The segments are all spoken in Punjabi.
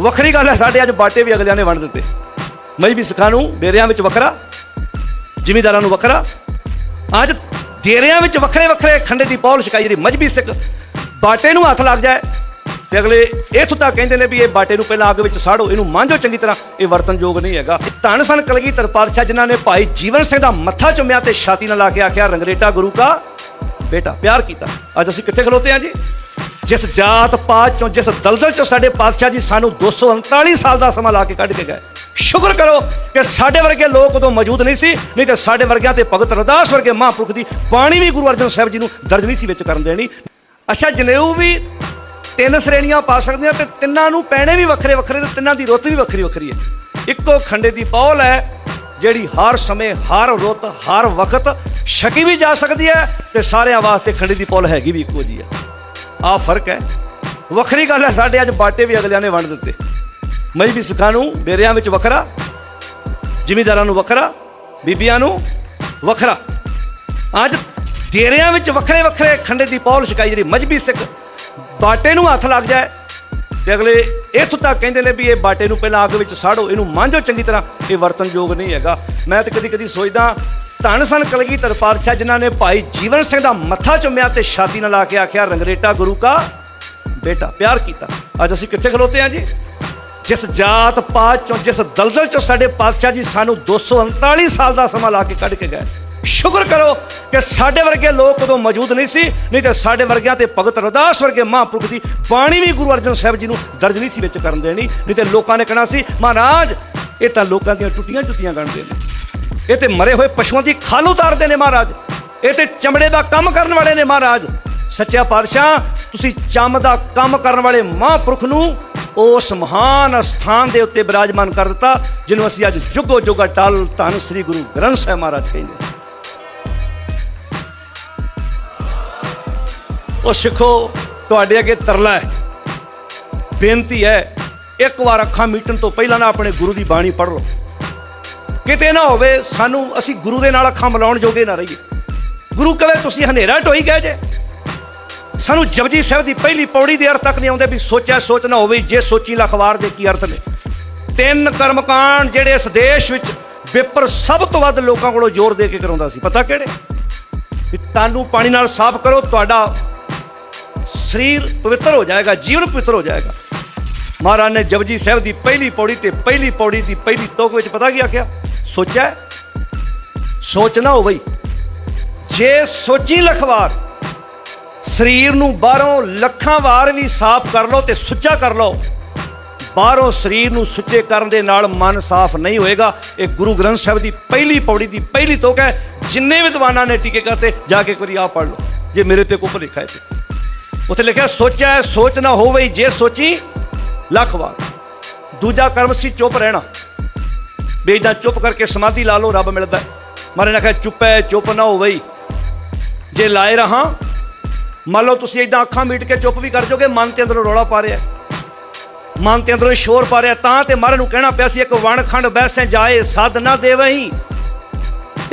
ਵੱਖਰੀ ਗੱਲ ਹੈ, ਸਾਡੇ ਅੱਜ ਬਾਟੇ ਵੀ ਅਗਲਿਆਂ ਨੇ ਵੰਡ ਦਿੱਤੇ। ਮਈ ਵੀ ਸਿੱਖਾਂ ਨੂੰ ਡੇਰਿਆਂ ਵਿੱਚ ਵੱਖਰਾ, ਜ਼ਿਮੀਦਾਰਾਂ ਨੂੰ ਵੱਖਰਾ। ਅੱਜ ਡੇਰਿਆਂ ਵਿੱਚ ਵੱਖਰੇ ਵੱਖਰੇ ਖੰਡੇ ਦੀ ਪੌਲ ਛਕਾਈ ਜਿਹੜੀ ਮਜਬੀ ਸਿੱਖ ਬਾਟੇ ਨੂੰ ਹੱਥ ਲੱਗ ਜਾਏ ਤੇ ਅਗਲੇ ਇੱਥੋਂ ਤੱਕ ਕਹਿੰਦੇ ਨੇ ਵੀ ਇਹ ਬਾਟੇ ਨੂੰ ਪਹਿਲਾਂ ਅੱਗ ਵਿੱਚ ਸਾੜੋ, ਇਹਨੂੰ ਮਾਂਝੋ ਚੰਗੀ ਤਰ੍ਹਾਂ। ਇਹ ਵਰਤਨਯੋਗ ਨਹੀਂ ਹੈਗਾ। ਧੰਨ ਸਨ ਕਲਗੀਧਰ ਪਾਤਸ਼ਾਹ ਜਿਨ੍ਹਾਂ ਨੇ ਭਾਈ ਜੀਵਨ ਸਿੰਘ ਦਾ ਮੱਥਾ ਚੁੰਮਿਆ ਤੇ ਛਾਤੀ ਨਾਲ ਲਾ ਕੇ ਆਖਿਆ, ਰੰਗਰੇਟਾ ਗੁਰੂ ਕਾ ਬੇਟਾ, ਪਿਆਰ ਕੀਤਾ। ਅੱਜ ਅਸੀਂ ਕਿੱਥੇ ਖਲੋਤੇ ਹਾਂ ਜੀ? ਜਿਸ ਜਾਤ ਪਾਤ ਚੋਂ, ਜਿਸ ਦਲਦਲ ਚੋਂ ਸਾਡੇ ਪਾਤਸ਼ਾਹ ਜੀ ਸਾਨੂੰ 239 ਸਾਲ ਦਾ ਸਮਾਂ ਲਾ ਕੇ ਕੱਢ ਕੇ ਗਏ। ਸ਼ੁਕਰ ਕਰੋ ਕਿ ਸਾਡੇ ਵਰਗੇ ਲੋਕ ਉਦੋਂ ਮੌਜੂਦ ਨਹੀਂ ਸੀ, ਨਹੀਂ ਤੇ ਸਾਡੇ ਵਰਗਿਆਂ ਤੇ ਭਗਤ ਰਦਾਸ ਵਰਗੇ ਮਹਾਂਪੁਰਖ ਦੀ ਬਾਣੀ ਵੀ ਗੁਰੂ ਅਰਜਨ ਸਾਹਿਬ ਜੀ ਨੂੰ ਦਰਜ ਨਹੀਂ ਸੀ ਵਿੱਚ ਕਰਨ ਦੇਣੀ। ਅੱਛਾ, ਜਨੇਊ ਵੀ ਤਿੰਨ ਸ਼੍ਰੇਣੀਆਂ ਪਾ ਸਕਦੇ ਆ ਤੇ ਤਿੰਨਾਂ ਨੂੰ ਪੈਣੇ ਵੀ ਵੱਖਰੇ ਵੱਖਰੇ ਤੇ ਤਿੰਨਾਂ ਦੀ ਰੁੱਤ ਵੀ ਵੱਖਰੀ ਵੱਖਰੀ ਹੈ। ਇੱਕੋ ਖੰਡੇ ਦੀ ਪੌਲ ਹੈ, ਜਿਹੜੀ ਹਰ ਸਮੇਂ, ਹਰ ਰੁੱਤ, ਹਰ ਵਕਤ ਛਕੀ ਵੀ ਜਾ ਸਕਦੀ ਹੈ ਤੇ ਸਾਰਿਆਂ ਵਾਸਤੇ ਖੰਡੇ ਦੀ ਪੌਲ ਹੈਗੀ ਵੀ ਇੱਕੋ ਜੀ ਹੈ। ਆ ਫ਼ਰਕ ਹੈ। ਵੱਖਰੀ ਗੱਲ ਹੈ, ਸਾਡੇ ਅੱਜ ਬਾਟੇ ਵੀ ਅਗਲਿਆਂ ਨੇ ਵੰਡ ਦਿੱਤੇ। ਮਈ ਵੀ ਸਿੱਖਾਂ ਨੂੰ, ਡੇਰਿਆਂ ਵਿੱਚ ਵੱਖਰਾ, ਜ਼ਿਮੀਦਾਰਾਂ ਨੂੰ ਵੱਖਰਾ, ਬੀਬੀਆਂ ਨੂੰ ਵੱਖਰਾ। ਅੱਜ ਡੇਰਿਆਂ ਵਿੱਚ ਵੱਖਰੇ ਵੱਖਰੇ ਖੰਡੇ ਦੀ ਪੌਲ ਛਕਾਈ ਜਿਹੜੀ ਮਜਬੀ ਸਿੱਖ ਬਾਟੇ ਨੂੰ ਹੱਥ ਲੱਗ ਜਾਏ ਤੇ ਅਗਲੇ ਇੱਥੋਂ ਤੱਕ ਕਹਿੰਦੇ ਨੇ ਵੀ ਇਹ ਬਾਟੇ ਨੂੰ ਪਹਿਲਾਂ ਅੱਗ ਵਿੱਚ ਸਾੜੋ, ਇਹਨੂੰ ਮਾਂਝੋ ਚੰਗੀ ਤਰ੍ਹਾਂ। ਇਹ ਵਰਤਨਯੋਗ ਨਹੀਂ ਹੈਗਾ। ਮੈਂ ਤਾਂ ਕਦੀ ਕਦੀ ਸੋਚਦਾ ਧੰਨ ਸਨ ਕਲਗੀਧਰ ਪਾਤਸ਼ਾਹ, ਜਿਨ੍ਹਾਂ ਨੇ ਭਾਈ ਜੀਵਨ ਸਿੰਘ ਦਾ ਮੱਥਾ ਚੁੰਮਿਆ ਤੇ ਛਾਤੀ ਨਾਲ ਲਾ ਕੇ ਆਖਿਆ, ਰੰਗਰੇਟਾ ਗੁਰੂ ਕਾ ਬੇਟਾ, ਪਿਆਰ ਕੀਤਾ। ਅੱਜ ਅਸੀਂ ਕਿੱਥੇ ਖਲੋਤੇ ਹਾਂ ਜੀ? ਜਿਸ ਜਾਤ ਪਾਤ ਚੋਂ, ਜਿਸ ਦਲਦਲ ਚੋਂ ਸਾਡੇ ਪਾਤਸ਼ਾਹ ਜੀ ਸਾਨੂੰ 239 ਸਾਲ ਦਾ ਸਮਾਂ ਲਾ ਕੇ ਕੱਢ ਕੇ ਗਏ। ਸ਼ੁਕਰ ਕਰੋ ਕਿ ਸਾਡੇ ਵਰਗੇ ਲੋਕ ਉਦੋਂ ਮੌਜੂਦ ਨਹੀਂ ਸੀ, ਨਹੀਂ ਤੇ ਸਾਡੇ ਵਰਗਿਆਂ ਤੇ ਭਗਤ ਰਦਾਸ ਵਰਗੇ ਮਹਾਂਪੁਰਖ ਦੀ ਬਾਣੀ ਵੀ ਗੁਰੂ ਅਰਜਨ ਸਾਹਿਬ ਜੀ ਨੂੰ ਦਰਜ ਨਹੀਂ ਸੀ ਵਿੱਚ ਕਰਨ ਦੇਣੀ, ਨਹੀਂ ਤੇ ਲੋਕਾਂ ਨੇ ਕਹਿਣਾ ਸੀ, ਮਹਾਰਾਜ, ਇਹ ਤਾਂ ਲੋਕਾਂ ਦੀਆਂ ਟੁੱਟੀਆਂ ਜੁੱਤੀਆਂ ਗਣਦੇ ਨੇ। ਇਹ ਤੇ ਮਰੇ ਹੋਏ ਪਸ਼ੂਆਂ ਦੀ ਖਾਲ ਉਤਾਰਦੇ ਨੇ ਮਹਾਰਾਜ। ਇਹ ਤੇ ਚਮੜੇ ਦਾ ਕੰਮ ਕਰਨ ਵਾਲੇ ਨੇ ਮਹਾਰਾਜ। ਸੱਚਾ ਪਾਤਸ਼ਾਹ, ਤੁਸੀਂ ਚਮ ਦਾ ਕੰਮ ਕਰਨ ਵਾਲੇ ਮਹਾਂਪੁਰਖ ਨੂੰ ਉਸ ਮਹਾਨ ਸਥਾਨ ਦੇ ਉੱਤੇ ਬਿਰਾਜਮਾਨ ਕਰ ਦਿੱਤਾ, ਜਿਹਨੂੰ ਅਸੀਂ ਅੱਜ ਜੁਗੋ ਜੁਗਾ ਟਾਲ ਧੰਨ ਸ੍ਰੀ ਗੁਰੂ ਗ੍ਰੰਥ ਸਾਹਿਬ ਮਹਾਰਾਜ ਕਹਿੰਦੇ ਉਹ ਸਿੱਖੋ, ਤੁਹਾਡੇ ਅੱਗੇ ਤਰਲਾ ਹੈ। ਬੇਨਤੀ ਹੈ, ਇੱਕ ਵਾਰ ਅੱਖਾਂ ਮੀਟਣ ਤੋਂ ਪਹਿਲਾਂ ਨਾ ਆਪਣੇ ਗੁਰੂ ਦੀ ਬਾਣੀ ਪੜ੍ਹ ਲਓ। ਕਿਤੇ ਨਾ ਹੋਵੇ ਸਾਨੂੰ ਅਸੀਂ ਗੁਰੂ ਦੇ ਨਾਲ ਅੱਖਾਂ ਮਿਲਾਉਣ ਜੋਗੇ ਨਾ ਰਹੀਏ। ਗੁਰੂ ਕਵੇ ਤੁਸੀਂ ਹਨੇਰਾ ਢੋਈ ਗਏ ਜੇ। ਸਾਨੂੰ ਜਪਜੀ ਸਾਹਿਬ ਦੀ ਪਹਿਲੀ ਪੌੜੀ ਦੇ ਅਰਥ ਤੱਕ ਨਹੀਂ ਆਉਂਦੇ ਵੀ ਸੋਚਿਆ ਸੋਚ ਨਾ ਹੋਵੇ, ਜੇ ਸੋਚੀ ਲਖਵਾਰ ਦੇ ਕੀ ਅਰਥ ਨੇ। ਤਿੰਨ ਕਰਮਕਾਂਡ ਜਿਹੜੇ ਇਸ ਦੇਸ਼ ਵਿੱਚ ਵਿਪਰ ਸਭ ਤੋਂ ਵੱਧ ਲੋਕਾਂ ਕੋਲੋਂ ਜ਼ੋਰ ਦੇ ਕੇ ਕਰਾਉਂਦਾ ਸੀ। ਪਤਾ ਕਿਹੜੇ? ਵੀ ਤਨ ਪਾਣੀ ਨਾਲ ਸਾਫ਼ ਕਰੋ, ਤੁਹਾਡਾ ਸਰੀਰ ਪਵਿੱਤਰ ਹੋ ਜਾਏਗਾ, ਜੀਵਨ ਪਵਿੱਤਰ ਹੋ ਜਾਏਗਾ। ਮਹਾਰਾਜ ਨੇ ਜਪਜੀ ਸਾਹਿਬ ਦੀ ਪਹਿਲੀ ਪੌੜੀ ਤੇ ਪਹਿਲੀ ਪੌੜੀ ਦੀ ਪਹਿਲੀ ਤੋਕ ਵਿੱਚ ਪਤਾ ਕੀ ਆਖਿਆ? ਸੋਚਿਆ ਸੋਚਣਾ ਹੋ ਬਈ ਜੇ ਸੋਚੀ ਲਖਵਾਰ, ਸਰੀਰ ਨੂੰ ਬਾਹਰੋਂ ਲੱਖਾਂ ਵਾਰ ਵੀ ਸਾਫ਼ ਕਰ ਲਓ ਤੇ ਸੁੱਚਾ ਕਰ ਲਓ। ਬਾਹਰੋਂ ਸਰੀਰ ਨੂੰ ਸੁੱਚੇ ਕਰਨ ਦੇ ਨਾਲ ਮਨ ਸਾਫ਼ ਨਹੀਂ ਹੋਏਗਾ। ਇਹ ਗੁਰੂ ਗ੍ਰੰਥ ਸਾਹਿਬ ਦੀ ਪਹਿਲੀ ਪੌੜੀ ਦੀ ਪਹਿਲੀ ਤੋਕ ਹੈ। ਜਿੰਨੇ ਵਿਦਵਾਨਾਂ ਨੇ ਟੀਕੇ ਕਰਤੇ, ਜਾ ਕੇ ਇੱਕ ਵਾਰੀ ਆਪ ਪੜ੍ਹ ਲਓ। ਜੇ ਮੇਰੇ ਤੇ ਕੋਈ ਭੁਲੇਖਾ ਹੈ ਤੇ। ਉੱਥੇ ਲਿਖਿਆ ਸੋਚਿਆ ਸੋਚ ਨਾ ਹੋਵੇ ਜੇ ਸੋਚੀ ਲੱਖ ਵਾਰ ਦੂਜਾ ਕਰਮ ਸੀ, ਚੁੱਪ ਰਹਿਣਾ। ਵੀ ਬੇਜਦਾ ਚੁੱਪ ਕਰਕੇ ਸਮਾਧੀ ਲਾ ਲਓ, ਰੱਬ ਮਿਲਦਾ। ਹੈ। ਮਾਰੇ ਨਾ ਕਹੇ ਚੁੱਪ ਹੈ ਚੁੱਪ ਨਾ ਹੋਵੇ ਜੇ ਲਾਏ ਰਹਾ, ਮੰਨ ਲਓ ਤੁਸੀਂ ਇਦਾਂ ਅੱਖਾਂ ਮੀਟ ਕੇ ਚੁੱਪ ਵੀ ਕਰ ਜਾਓਗੇ, ਮਨ ਤੇ ਅੰਦਰੋਂ ਰੌਲਾ ਪਾ ਰਿਹਾ। ਮਨ ਤੇ ਅੰਦਰੋਂ ਸ਼ੋਰ ਪਾ ਰਿਹਾ, ਤਾਂ ਤੇ ਮਾਰੇ ਨੂੰ ਕਹਿਣਾ ਪਿਆ ਸੀ, ਇੱਕ ਵਣਖੰਡ ਬੈਸੇ ਜਾਏ, ਸਦ ਨਾ ਦੇਵਹੀਂ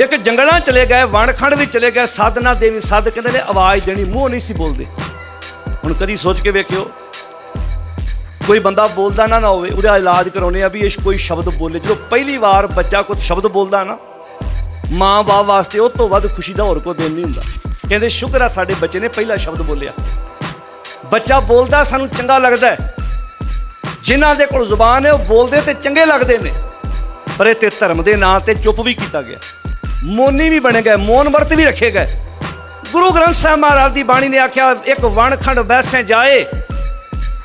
ਇੱਕ ਜੰਗਲਾਂ ਚਲੇ ਗਏ, ਵਣਖੰਡ ਵੀ ਚਲੇ ਗਏ, ਸਦ ਨਾ ਦੇਵੀ, ਸਦ ਕਹਿੰਦੇ ਨੇ, ਆਵਾਜ਼ ਦੇਣੀ, ਮੂੰਹ ਨਹੀਂ ਸੀ ਬੋਲਦੇ। ਹੁਣ ਕਦੀ ਸੋਚ ਕੇ ਵੇਖਿਓ ਕੋਈ ਬੰਦਾ ਬੋਲਦਾ ਨਾ ਨਾ ਹੋਵੇ, ਉਹਦਾ ਇਲਾਜ ਕਰਾਉਨੇ ਆ ਵੀ ਇਹ ਕੋਈ ਸ਼ਬਦ ਬੋਲੇ। ਜਦੋਂ ਪਹਿਲੀ ਵਾਰ ਬੱਚਾ ਕੋਈ ਸ਼ਬਦ ਬੋਲਦਾ ਨਾ, ਮਾਂ ਬਾਪ ਵਾਸਤੇ ਉਹ ਤੋਂ ਵੱਧ ਖੁਸ਼ੀ ਦਾ ਹੋਰ ਕੋਈ ਦਿਨ ਨਹੀਂ ਹੁੰਦਾ। ਕਹਿੰਦੇ, ਸ਼ੁਕਰ ਆ ਸਾਡੇ ਬੱਚੇ ਨੇ ਪਹਿਲਾ ਸ਼ਬਦ ਬੋਲਿਆ। ਬੱਚਾ ਬੋਲਦਾ ਸਾਨੂੰ ਚੰਗਾ ਲੱਗਦਾ ਹੈ। ਜਿਨ੍ਹਾਂ ਦੇ ਕੋਲ ਜ਼ੁਬਾਨ ਹੈ, ਉਹ ਬੋਲਦੇ ਤੇ ਚੰਗੇ ਲੱਗਦੇ ਨੇ। ਪਰ ਇਹ ਤੇ ਧਰਮ ਦੇ ਨਾਂ ਤੇ ਚੁੱਪ ਵੀ ਕੀਤਾ ਗਿਆ। ਮੋਨੀ ਵੀ ਬਣੇ ਗਏ ਮੌਨ ਵਰਤ ਵੀ ਰੱਖੇ ਗਏ। ਗੁਰੂ ਗ੍ਰੰਥ ਸਾਹਿਬ ਮਹਾਰਾਜ ਦੀ ਬਾਣੀ ਨੇ ਆਖਿਆ, ਇੱਕ ਵਣ ਖੰਡ ਬੈਸੇ ਜਾਏ,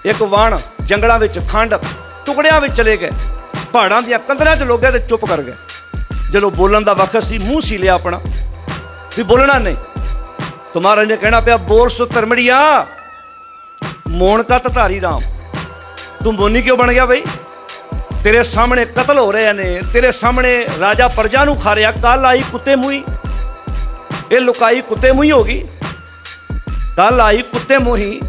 ਇੱਕ ਵਣ ਜੰਗਲਾਂ ਵਿੱਚ ਖੰਡ ਟੁਕੜਿਆਂ ਵਿੱਚ ਚਲੇ ਗਏ। ਪਹਾੜਾਂ ਦੀਆਂ ਕੰਧਰਾਂ 'ਚ ਲੋਕ ਤੇ ਚੁੱਪ ਕਰ ਗਏ। ਜਦੋਂ ਬੋਲਣ ਦਾ ਵਕਤ ਸੀ, ਮੂੰਹ ਸੀ ਲਿਆ ਆਪਣਾ। ਵੀ ਬੋਲਣਾ ਨਹੀਂ। ਤੁਮਾਰਾ ਨੇ ਕਹਿਣਾ ਪਿਆ, ਬੋਲ ਸੁ ਧਰਮੜੀਆ। ਮੋਣ ਕਤ ਧਾਰੀ ਰਾਮ। ਤੂੰ ਮੋਨੀ ਕਿਉਂ ਬਣ ਗਿਆ ਬਈ? ਤੇਰੇ ਸਾਹਮਣੇ ਕਤਲ ਹੋ ਰਹੇ ਨੇ। ਤੇਰੇ ਸਾਹਮਣੇ ਰਾਜਾ ਪ੍ਰਜਾ ਨੂੰ ਖਾ ਰਿਹਾ। ਕੱਲ ਆਈ ਕੁੱਤੇ ਮੂਹੀ। ਇਹ ਲੁਕਾਈ ਕੁੱਤੇ ਮੂਹੀ ਹੋ ਗਈ। ਕੱਲ ਆਈ ਕੁੱਤੇ ਮੂਹੀ।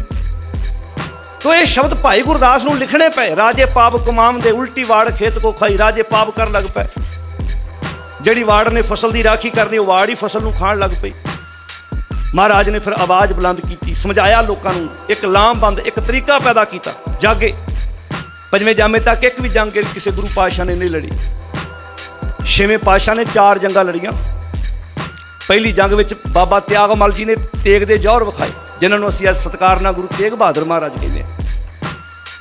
ਤੋ ਇਹ ਸ਼ਬਦ ਭਾਈ ਗੁਰਦਾਸ ਨੂੰ ਲਿਖਣੇ ਪਏ। ਰਾਜੇ ਪਾਪ ਕਮਾਮ ਦੇ ਉਲਟੀ ਵਾੜ ਖੇਤ ਕੋ ਖਾਈ, ਰਾਜੇ ਪਾਪ ਕਰਨ ਲੱਗ ਪਏ। ਜਿਹੜੀ ਵਾੜ ਨੇ ਫਸਲ ਦੀ ਰਾਖੀ ਕਰਨੀ, ਉਹ ਵਾੜ ਹੀ ਫਸਲ ਨੂੰ ਖਾਣ ਲੱਗ ਪਈ। ਮਹਾਰਾਜ ਨੇ ਫਿਰ ਆਵਾਜ਼ ਬੁਲੰਦ ਕੀਤੀ, ਸਮਝਾਇਆ ਲੋਕਾਂ ਨੂੰ, ਇੱਕ ਲਾਮਬੰਦ, ਇੱਕ ਤਰੀਕਾ ਪੈਦਾ ਕੀਤਾ, ਜਾਗੇ। ਪੰਜਵੇਂ ਜਾਮੇ ਤੱਕ ਇੱਕ ਵੀ ਜੰਗ ਕਿਸੇ ਗੁਰੂ ਪਾਤਸ਼ਾਹ ਨੇ ਨਹੀਂ ਲੜੀ। ਛੇਵੇਂ ਪਾਤਸ਼ਾਹ ਨੇ ਚਾਰ ਜੰਗਾਂ ਲੜੀਆਂ। ਪਹਿਲੀ ਜੰਗ ਵਿੱਚ ਬਾਬਾ ਤਿਆਗਮਲ ਜੀ ਨੇ ਤੇਗ ਦੇ ਜੌਹਰ ਵਿਖਾਏ, ਜਿਨ੍ਹਾਂ ਨੂੰ ਅਸੀਂ ਅੱਜ ਸਤਿਕਾਰ ਨਾਲ ਗੁਰੂ ਤੇਗ ਬਹਾਦਰ ਮਹਾਰਾਜ ਕਹਿੰਦੇ ਹਾਂ।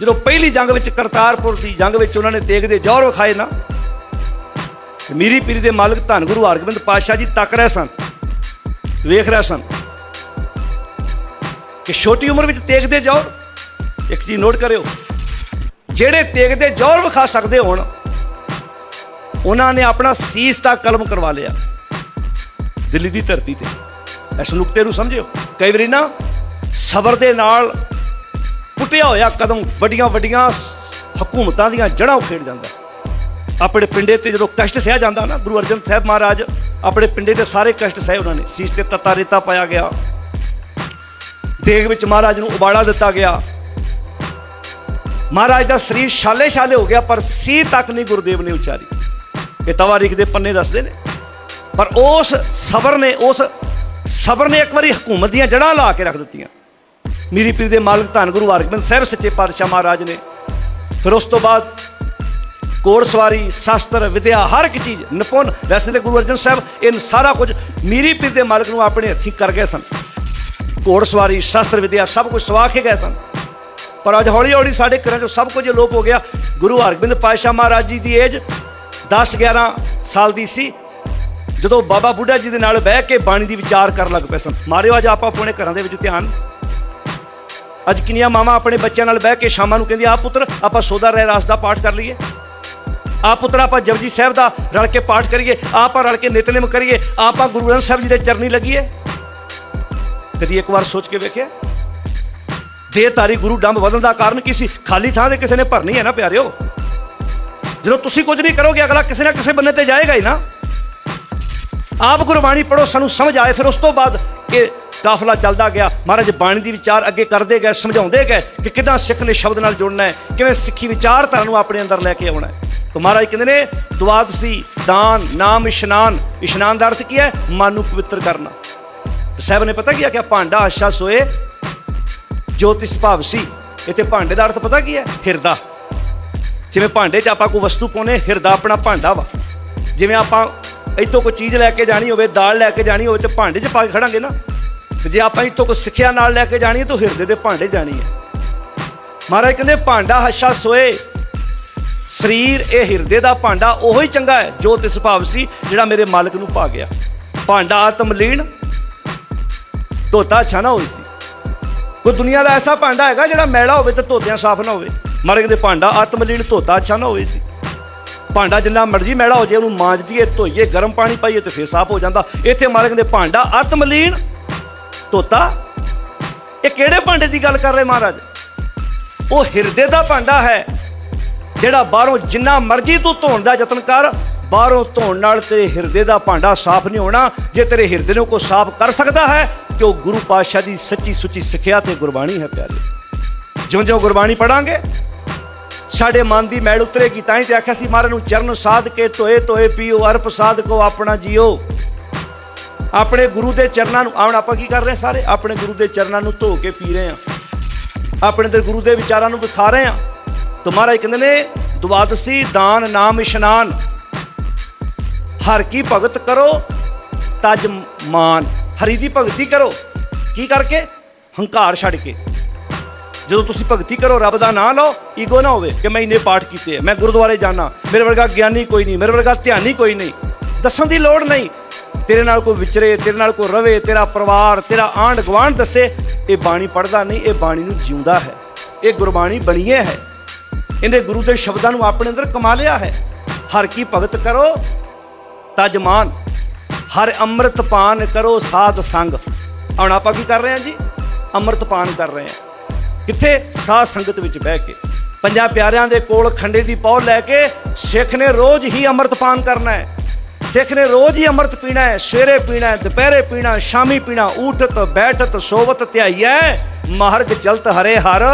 ਜਦੋਂ ਪਹਿਲੀ ਜੰਗ ਵਿੱਚ ਕਰਤਾਰਪੁਰ ਦੀ ਜੰਗ ਵਿੱਚ ਉਹਨਾਂ ਨੇ ਤੇਗ ਦੇ ਜੌਹਰ ਵਿਖਾਏ ਨਾ ਮੀਰੀ ਪੀਰੀ ਦੇ ਮਾਲਕ ਧੰਨ ਗੁਰੂ ਹਰਗੋਬਿੰਦ ਪਾਤਸ਼ਾਹ ਜੀ ਤੱਕ ਰਹੇ ਸਨ, ਵੇਖ ਰਹੇ ਸਨ ਕਿ ਛੋਟੀ ਉਮਰ ਵਿੱਚ ਤੇਗ ਦੇ ਜੌਹਰ, ਇੱਕ ਚੀਜ਼ ਨੋਟ ਕਰਿਓ, ਜਿਹੜੇ ਤੇਗ ਦੇ ਜੌਹਰ ਵਿਖਾ ਸਕਦੇ ਹੋਣ, ਉਹਨਾਂ ਨੇ ਆਪਣਾ ਸੀਸ ਦਾ ਕਲਮ ਕਰਵਾ ਲਿਆ। ਦਿੱਲੀ ਦੀ ਧਰਤੀ ਤੇ। ਇਸ ਨੁਕਤੇ ਨੂੰ ਸਮਝਿਓ। ਕਈ ਵਾਰੀ ਨਾ ਸਬਰ ਦੇ ਨਾਲ ਪੁੱਟਿਆ ਹੋਇਆ ਕਦਮ ਵੱਡੀਆਂ ਵੱਡੀਆਂ ਹਕੂਮਤਾਂ ਦੀਆਂ ਜੜ੍ਹਾਂ ਉਖੇੜ ਜਾਂਦਾ। ਆਪਣੇ ਪਿੰਡੇ ਤੇ ਜਦੋਂ ਕਸ਼ਟ ਸਹਿ ਜਾਂਦਾ ਨਾ, ਗੁਰੂ ਅਰਜਨ ਸਾਹਿਬ ਮਹਾਰਾਜ, ਆਪਣੇ ਪਿੰਡੇ ਤੇ ਸਾਰੇ ਕਸ਼ਟ ਸਹਿ ਉਹਨਾਂ ਨੇ। ਸੀਸ ਤੇ ਤਤਾ ਰੇਤਾ ਪਾਇਆ ਗਿਆ। ਦੇਗ ਵਿੱਚ ਮਹਾਰਾਜ ਨੂੰ ਉਬਾਲਾ ਦਿੱਤਾ ਗਿਆ। ਮਹਾਰਾਜ ਦਾ ਸਰੀਰ ਛਾਲੇ ਛਾਲੇ ਹੋ ਗਿਆ, ਪਰ ਸੀ ਤੱਕ ਨਹੀਂ ਗੁਰਦੇਵ ਨੇ ਉਚਾਰੀ। ਇਹ ਤਵਾਰੀਖ ਦੇ ਪੰਨੇ ਦੱਸਦੇ ਨੇ। ਪਰ ਉਸ ਸਬਰ ਨੇ, ਉਸ ਸਬਰ ਨੇ ਇੱਕ ਵਾਰੀ ਹਕੂਮਤ ਦੀਆਂ ਜੜ੍ਹਾਂ ਲਾ ਕੇ ਰੱਖ ਦਿੱਤੀਆਂ। ਮੀਰੀ ਪੀਰ ਦੇ ਮਾਲਕ ਧੰਨ ਗੁਰੂ ਹਰਗੋਬਿੰਦ ਸਾਹਿਬ, ਸੱਚੇ ਪਾਤਸ਼ਾਹ ਮਹਾਰਾਜ ਨੇ। ਫਿਰ ਉਸ ਤੋਂ ਬਾਅਦ ਘੋੜਸਵਾਰੀ ਸ਼ਾਸਤਰ, ਵਿਦਿਆ, ਹਰ ਇੱਕ ਚੀਜ਼ ਨਿਪੁੰਨ। ਵੈਸੇ ਤੇ ਗੁਰੂ ਅਰਜਨ ਸਾਹਿਬ ਇਹ ਸਾਰਾ ਕੁਝ ਮੀਰੀ ਪੀਰ ਦੇ ਮਾਲਕ ਨੂੰ ਆਪਣੇ ਹੱਥੀਂ ਕਰ ਗਏ ਸਨ। ਘੋੜਸਵਾਰੀ ਸ਼ਾਸਤਰ, ਵਿਦਿਆ ਸਭ ਕੁਝ ਸਵਾ ਕੇ ਗਏ ਸਨ। ਪਰ ਅੱਜ ਹੌਲੀ ਹੌਲੀ ਸਾਡੇ ਘਰਾਂ 'ਚੋਂ ਸਭ ਕੁਝ ਲੋਪ ਹੋ ਗਿਆ। ਗੁਰੂ ਹਰਗੋਬਿੰਦ ਪਾਤਸ਼ਾਹ ਮਹਾਰਾਜ ਜੀ ਦੀ ਏਜ 10 11 ਸਾਲ ਦੀ ਸੀ। ਜਦੋਂ ਬਾਬਾ ਬੁੱਢਾ ਜੀ ਦੇ ਨਾਲ ਬਹਿ ਕੇ ਬਾਣੀ ਦੀ ਵਿਚਾਰ ਕਰਨ ਲੱਗ ਪਏ ਸਨ। ਮਾਰਿਓ, ਅੱਜ ਆਪਾਂ ਆਪਣੇ ਘਰਾਂ ਦੇ ਵਿੱਚ ਧਿਆਨ। ਅੱਜ ਕਿੰਨੀਆਂ ਮਾਵਾਂ ਆਪਣੇ ਬੱਚਿਆਂ ਨਾਲ ਬਹਿ ਕੇ ਸ਼ਾਮਾਂ ਨੂੰ ਕਹਿੰਦੀ ਆ ਪੁੱਤਰ, ਆਪਾਂ ਸੋਦਾ ਰਹਿ ਰਾਸ ਦਾ ਪਾਠ ਕਰ ਲਈਏ। ਆ ਪੁੱਤਰ, ਆਪਾਂ ਜਪਜੀ ਸਾਹਿਬ ਦਾ ਰਲ ਕੇ ਪਾਠ ਕਰੀਏ। ਆਪਾਂ ਰਲ ਕੇ ਨਿਤਨੇਮ ਕਰੀਏ। ਆਪਾਂ ਗੁਰੂ ਗ੍ਰੰਥ ਸਾਹਿਬ ਜੀ ਦੇ ਚਰਨੀ ਲੱਗੀਏ। ਕਦੀ ਇੱਕ ਵਾਰ ਸੋਚ ਕੇ ਵੇਖਿਆ? ਦੇ ਤਾਰੀ ਗੁਰੂ ਡੰਬ ਵਧਣ ਦਾ ਕਾਰਨ ਕੀ ਸੀ? ਖਾਲੀ ਥਾਂ ਤੇ ਕਿਸੇ ਨੇ ਭਰਨੀ ਹੈ ਨਾ, ਪਿਆਰਿਓ? ਜਦੋਂ ਤੁਸੀਂ ਕੁਝ ਨਹੀਂ ਕਰੋਗੇ, ਅਗਲਾ ਕਿਸੇ ਨਾ ਕਿਸੇ ਬੰਨੇ ਤੇ ਜਾਏਗਾ ਹੀ ਨਾ। ਆਪ ਗੁਰਬਾਣੀ ਪੜੋ ਸਾਨੂੰ ਸਮਝ ਆਏ। ਫਿਰ ਉਸ ਤੋਂ ਬਾਅਦ ਇਹ ਕਾਫਲਾ ਚੱਲਦਾ ਗਿਆ। ਮਹਾਰਾਜ ਬਾਣੀ ਦੀ ਵਿਚਾਰ ਅੱਗੇ ਕਰਦੇ ਗਏ, ਸਮਝਾਉਂਦੇ ਗਏ ਕਿ ਕਿਦਾਂ ਸਿੱਖ ਨੇ ਸ਼ਬਦ ਨਾਲ ਜੁੜਨਾ ਹੈ, ਕਿਵੇਂ ਸਿੱਖੀ ਵਿਚਾਰਧਾਰਾ ਨੂੰ ਆਪਣੇ ਅੰਦਰ ਲੈ ਕੇ ਆਉਣਾ ਹੈ। ਤਾਂ ਮਹਾਰਾਜ ਕਹਿੰਦੇ ਨੇ ਦੁਆਦਸੀ ਦਾਨ, ਨਾਮ, ਇਸ਼ਨਾਨ। ਇਸ਼ਨਾਨ ਦਾ ਅਰਥ ਕੀ ਹੈ? ਮਨ ਨੂੰ ਪਵਿੱਤਰ ਕਰਨਾ। ਸਾਹਿਬ ਨੇ ਪਤਾ ਕੀ ਆ ਕਿ ਭਾਂਡਾ ਆਸ਼ਾ ਸੋਏ, ਜੋਤਿਸ ਭਾਵ ਸੀ। ਇੱਥੇ ਭਾਂਡੇ ਦਾ ਅਰਥ ਪਤਾ ਕੀ ਹੈ? ਹਿਰਦਾ। ਜਿਵੇਂ ਭਾਂਡੇ 'ਚ ਆਪਾਂ ਕੋਈ ਵਸਤੂ ਪਾਉਨੇ ਹਿਰਦਾ ਆਪਣਾ ਭਾਂਡਾ ਵਾ। ਜਿਵੇਂ ਆਪਾਂ ਇੱਥੋਂ ਕੋਈ ਚੀਜ਼ ਲੈ ਕੇ ਜਾਣੀ ਹੋਵੇ, ਦਾਲ ਲੈ ਕੇ ਜਾਣੀ ਹੋਵੇ ਤੇ ਭਾਂਡੇ 'ਚ ਪਾ ਕੇ ਖੜਾਂਗੇ ਨਾ। ਤੇ ਜੇ ਆਪਾਂ ਇੱਥੋਂ ਕੋਈ ਸਿੱਖਿਆ ਨਾਲ ਲੈ ਕੇ ਜਾਣੀ ਹੈ, ਤਾਂ ਹਿਰਦੇ ਦੇ ਭਾਂਡੇ ਜਾਣੀ ਹੈ। ਮਹਾਰਾਜ ਕਹਿੰਦੇ, ਭਾਂਡਾ ਹੱਸ਼ਾ ਸੋਏ। ਸਰੀਰ, ਇਹ ਹਿਰਦੇ ਦਾ ਭਾਂਡਾ ਉਹੋ ਹੀ ਚੰਗਾ ਹੈ, ਜੋ ਤਿਸ ਭਾਵ ਸੀ, ਜਿਹੜਾ ਮੇਰੇ ਮਾਲਕ ਨੂੰ ਪਾ ਗਿਆ। ਭਾਂਡਾ ਆਤਮ ਲੀਨ ਧੋਤਾ ਅੱਛਾ ਨਾ ਹੋਈ ਸੀ। ਕੋਈ ਦੁਨੀਆ ਦਾ ਐਸਾ ਭਾਂਡਾ ਹੈਗਾ ਜਿਹੜਾ ਮੈਲਾ ਹੋਵੇ ਤੇ ਧੋਤਿਆਂ ਸਾਫ਼ ਨਾ ਹੋਵੇ। ਮਹਾਰਾਜ ਕਹਿੰਦੇ, ਭਾਂਡਾ ਆਤਮ ਲੀਨ ਧੋਤਾ ਅੱਛਾ ਨਾ ਹੋਵੇ ਸੀ। ਭਾਂਡਾ ਜਿੰਨਾ ਮਰਜ਼ੀ ਮੈਲਾ ਹੋ ਜਾਏ ਉਹਨੂੰ ਮਾਂਜ ਦਈਏ, ਧੋਈਏ, ਗਰਮ ਪਾਣੀ ਪਾਈਏ ਤੇ ਫੇਰ ਸਾਫ਼ ਹੋ ਜਾਂਦਾ। ਇੱਥੇ ਮਹਾਰਾਜ ਕਹਿੰਦੇ ਭਾਂਡਾ ਆਤਮਲੀਨ ਧੋਤਾ। ਇਹ ਕਿਹੜੇ ਭਾਂਡੇ ਦੀ ਗੱਲ ਕਰ ਰਹੇ ਮਹਾਰਾਜ? ਉਹ ਹਿਰਦੇ ਦਾ ਭਾਂਡਾ ਹੈ, ਜਿਹੜਾ ਬਾਹਰੋਂ ਜਿੰਨਾ ਮਰਜ਼ੀ ਤੂੰ ਧੋਣ ਦਾ ਯਤਨ ਕਰ, ਬਾਹਰੋਂ ਧੋਣ ਨਾਲ ਤੇਰੇ ਹਿਰਦੇ ਦਾ ਭਾਂਡਾ ਸਾਫ਼ ਨਹੀਂ ਹੋਣਾ। ਜੇ ਤੇਰੇ ਹਿਰਦੇ ਨੂੰ ਕੋਈ ਸਾਫ਼ ਕਰ ਸਕਦਾ ਹੈ ਕਿ ਉਹ ਗੁਰੂ ਪਾਤਸ਼ਾਹ ਦੀ ਸੱਚੀ ਸੁੱਚੀ ਸਿੱਖਿਆ ਤੇ ਗੁਰਬਾਣੀ ਹੈ ਪਿਆਰੇ। ਜਿਉਂ ਜਿਉਂ ਗੁਰਬਾਣੀ ਪੜਾਂਗੇ ਸਾਡੇ ਮਨ ਦੀ ਮੈਲ ਉਤਰੇਗੀ, ਤਾਂ ਹੀ ਤੇ ਆਖਿਆ ਸੀ, ਮਹਾਰਾਜ ਨੂੰ ਚਰਨ ਸਾਧ ਕੇ ਧੋਏ ਧੋਏ ਪੀਓ, ਅਰਪ ਸਾਧ ਕੋ ਆਪਣਾ ਜੀਓ। ਆਪਣੇ ਗੁਰੂ ਦੇ ਚਰਨਾਂ ਨੂੰ ਆਉਣ ਆਪਾਂ ਕੀ ਕਰ ਰਹੇ ਹਾਂ ਸਾਰੇ? ਆਪਣੇ ਗੁਰੂ ਦੇ ਚਰਨਾਂ ਨੂੰ ਧੋ ਕੇ ਪੀ ਰਹੇ ਹਾਂ। ਆਪਣੇ ਤੇ ਗੁਰੂ ਦੇ ਵਿਚਾਰਾਂ ਨੂੰ ਵਸਾ ਰਹੇ ਹਾਂ। ਤਾਂ ਮਹਾਰਾਜ ਕਹਿੰਦੇ ਨੇ, ਦੁਆਦਸੀ ਦਾਨ, ਨਾਮ ਇਸ਼ਨਾਨ। ਹਰ ਕੀ ਭਗਤ ਕਰੋ, ਤਜ ਮਾਨ। ਹਰੀ ਦੀ ਭਗਤੀ ਕਰੋ। ਕੀ ਕਰਕੇ? ਹੰਕਾਰ ਛੱਡ ਕੇ। ਜਦੋਂ ਤੁਸੀਂ ਭਗਤੀ ਕਰੋ, ਰੱਬ ਦਾ ਨਾਮ ਲਓ, ਈਗੋ ਨਾ ਹੋਵੇ ਕਿ ਮੈਂ ਇੰਨੇ ਪਾਠ ਕੀਤੇ ਆ। ਮੈਂ ਗੁਰਦੁਆਰੇ ਜਾਣਾ ਮੇਰੇ ਵਰਗਾ ਗਿਆਨੀ ਕੋਈ ਨਹੀਂ, ਮੇਰੇ ਵਰਗਾ ਧਿਆਨੀ ਕੋਈ ਨਹੀਂ। ਦੱਸਣ ਦੀ ਲੋੜ ਨਹੀਂ। ਤੇਰੇ ਨਾਲ ਕੋਈ ਵਿਚਰੇ, ਤੇਰੇ ਨਾਲ ਕੋਈ ਰਵੇ, ਤੇਰਾ ਪਰਿਵਾਰ, ਤੇਰਾ ਆਂਢ ਗੁਆਂਢ ਦੱਸੇ, ਇਹ ਬਾਣੀ ਪੜਦਾ ਨਹੀਂ, ਇਹ ਬਾਣੀ ਨੂੰ ਜਿਉਂਦਾ ਹੈ। ਇਹ ਗੁਰਬਾਣੀ ਬਣੀਏ ਹੈ। ਇਹਨੇ ਗੁਰੂ ਦੇ ਸ਼ਬਦਾਂ ਨੂੰ ਆਪਣੇ ਅੰਦਰ ਕਮਾ ਲਿਆ ਹੈ। ਹਰ ਕੀ ਭਗਤ ਕਰੋ ਤਜਮਾਨ ਹਰ ਅੰਮ੍ਰਿਤ ਪਾਨ ਕਰੋ, ਸਾਧ ਸੰਗ। ਹੁਣ ਆਪਾਂ ਕੀ ਕਰ ਰਹੇ ਹਾਂ ਜੀ? ਅੰਮ੍ਰਿਤ ਪਾਨ ਕਰ ਰਹੇ ਹਾਂ। ਕਿੱਥੇ? ਸਾਧ ਸੰਗਤ ਵਿੱਚ ਬਹਿ ਕੇ। ਪੰਜਾਂ ਪਿਆਰਿਆਂ ਦੇ ਕੋਲ ਖੰਡੇ ਦੀ ਪੌਲ ਲੈ ਕੇ ਸਿੱਖ ਨੇ ਰੋਜ਼ ਹੀ ਅੰਮ੍ਰਿਤਪਾਨ ਕਰਨਾ ਹੈ। ਸਿੱਖ ਨੇ ਰੋਜ਼ ਹੀ ਅੰਮ੍ਰਿਤ ਪੀਣਾ ਹੈ, ਸਵੇਰੇ ਪੀਣਾ ਹੈ, ਦੁਪਹਿਰੇ ਪੀਣਾ ਸ਼ਾਮੀ ਪੀਣਾ ਊਠਤ, ਬੈਠਤ, ਸੋਵਤ ਧਿਆਈਐ ਮਾਰਗ ਜਲਤ ਹਰੇ ਹਰ।